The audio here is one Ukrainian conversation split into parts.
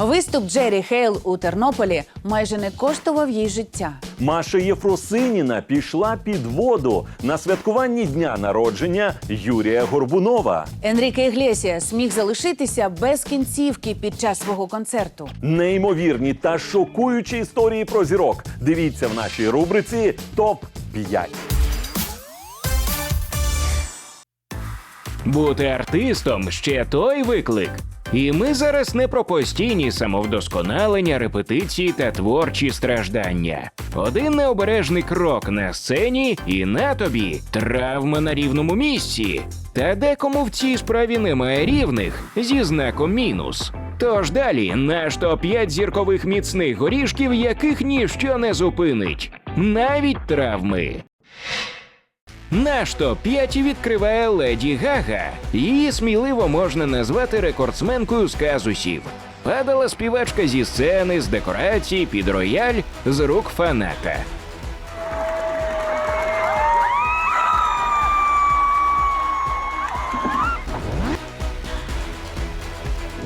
Виступ Джері Хейл у Тернополі майже не коштував їй життя. Маша Єфросиніна пішла під воду на святкуванні дня народження Юрія Горбунова. Енріке Іглесіас міг залишитися без кінцівки під час свого концерту. Неймовірні та шокуючі історії про зірок. Дивіться в нашій рубриці Топ 5 Бути артистом ще той виклик. І ми зараз не про постійні самовдосконалення, репетиції та творчі страждання. Один необережний крок на сцені, і на тобі травма на рівному місці. Та декому в цій справі немає рівних зі знаком мінус. Тож далі наш топ-5 зіркових міцних горішків, яких ніщо не зупинить, навіть травми. Наш топ-5 відкриває Леді Гага. Її сміливо можна назвати рекордсменкою з казусів. Падала співачка зі сцени, з декорацій, під рояль, з рук фаната.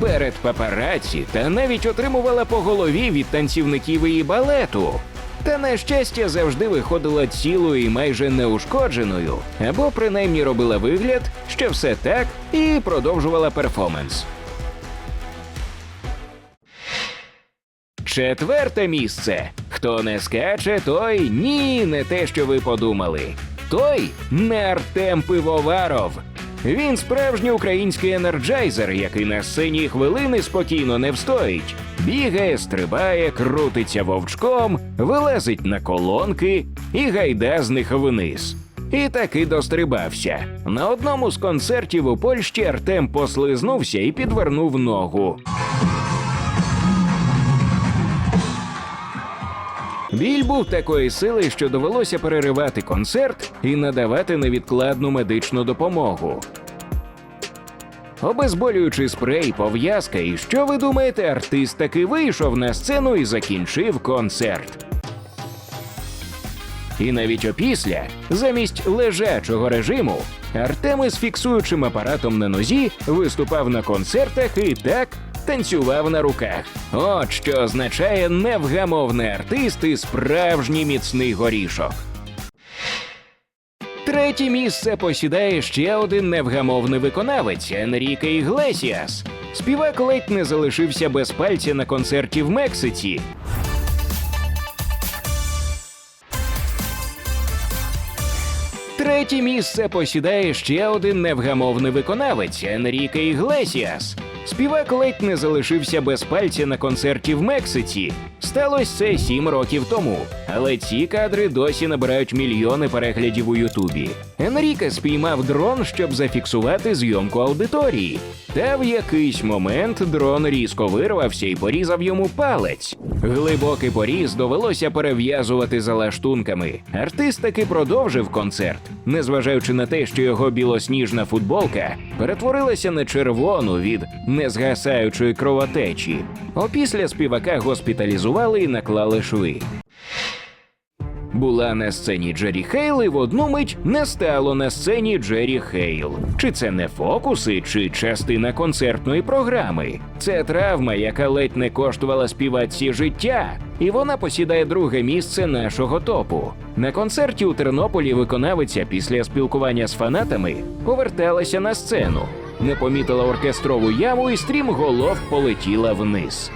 Перед папараці та навіть отримувала по голові від танцівників її балету. Та на щастя завжди виходила цілою і майже неушкодженою, або принаймні робила вигляд, що все так, і продовжувала перформанс. Четверте місце. Хто не скаче, той ні, не те, що ви подумали. Той не Артем Пивоваров. Він справжній український енерджайзер, який на сцені хвилини спокійно не встоїть. Бігає, стрибає, крутиться вовчком, вилазить на колонки і гайда з них вниз. І таки дострибався. На одному з концертів у Польщі Артем послизнувся і підвернув ногу. Біль був такої сили, що довелося переривати концерт і надавати невідкладну медичну допомогу. Обезболюючий спрей, пов'язка, і що ви думаєте, артист таки вийшов на сцену і закінчив концерт. І навіть опісля, замість лежачого режиму, Артем із фіксуючим апаратом на нозі виступав на концертах і так танцював на руках. От що означає невгамовний артист і справжній міцний горішок. Третє місце посідає ще один невгамовний виконавець Енріке Іглесіас. Співак ледь не залишився без пальця на концерті в Мексиці. Третє місце посідає ще один невгамовний виконавець Енріке Іглесіас. Співак ледь не залишився без пальця на концерті в Мексиці. Сталося це сім років тому, але ці кадри досі набирають мільйони переглядів у Ютубі. Енріке спіймав дрон, щоб зафіксувати зйомку аудиторії. Та в якийсь момент дрон різко вирвався і порізав йому палець. Глибокий поріз довелося перев'язувати за лаштунками. Артист таки продовжив концерт, незважаючи на те, що його білосніжна футболка перетворилася на червону від незгасаючої кровотечі. Опісля співака госпіталізували і наклали шви. Була на сцені Джері Хейл і в одну мить не стало на сцені Джері Хейл. Чи це не фокуси, чи частина концертної програми? Це травма, яка ледь не коштувала співачці життя, і вона посідає друге місце нашого топу. На концерті у Тернополі виконавиця після спілкування з фанатами поверталася на сцену, не помітила оркестрову яму і стрім голов полетіла вниз.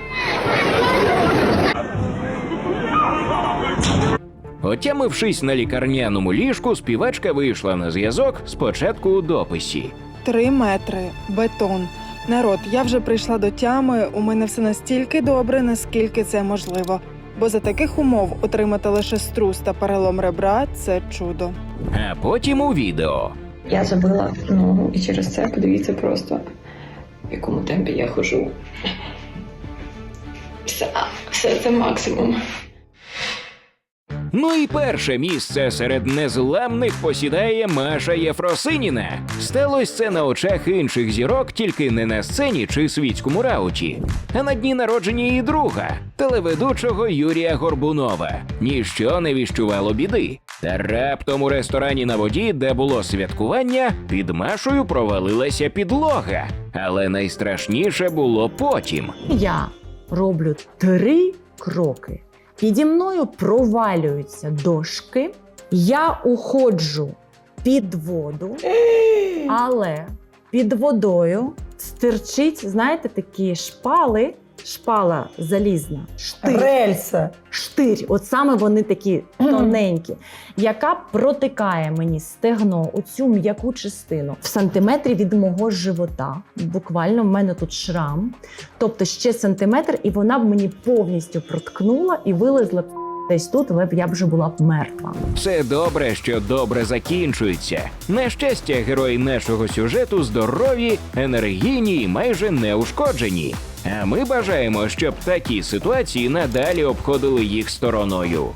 Отямившись на лікарняному ліжку, співачка вийшла на зв'язок спочатку у дописі. Три метри, бетон. Народ, я вже прийшла до тями. У мене все настільки добре, наскільки це можливо. Бо за таких умов отримати лише струс та перелом ребра це чудо. А потім у відео. Я забила ногу і через це подивіться просто, в якому темпі я хожу. Все, все це максимум. Ну і перше місце серед незламних посідає Маша Єфросиніна. Сталося це на очах інших зірок, тільки не на сцені чи світському рауті, а на дні народження її друга, телеведучого Юрія Горбунова. Ніщо не віщувало біди. Та раптом у ресторані на воді, де було святкування, під Машою провалилася підлога. Але найстрашніше було потім. Я роблю три кроки. Піді мною провалюються дошки. Я уходжу під воду, але під водою стирчить, знаєте, такі шпали, шпала залізна, штир. Рельса. Штирь, от саме вони такі тоненькі, яка протикає мені стегно у цю м'яку частину в сантиметрі від мого живота. Буквально в мене тут шрам, тобто ще сантиметр, і вона б мені повністю проткнула і вилезла б десь тут, але б я вже була б мертва. Все добре, що добре закінчується. На щастя, герої нашого сюжету здорові, енергійні і майже неушкоджені. А ми бажаємо, щоб такі ситуації надалі обходили їх стороною.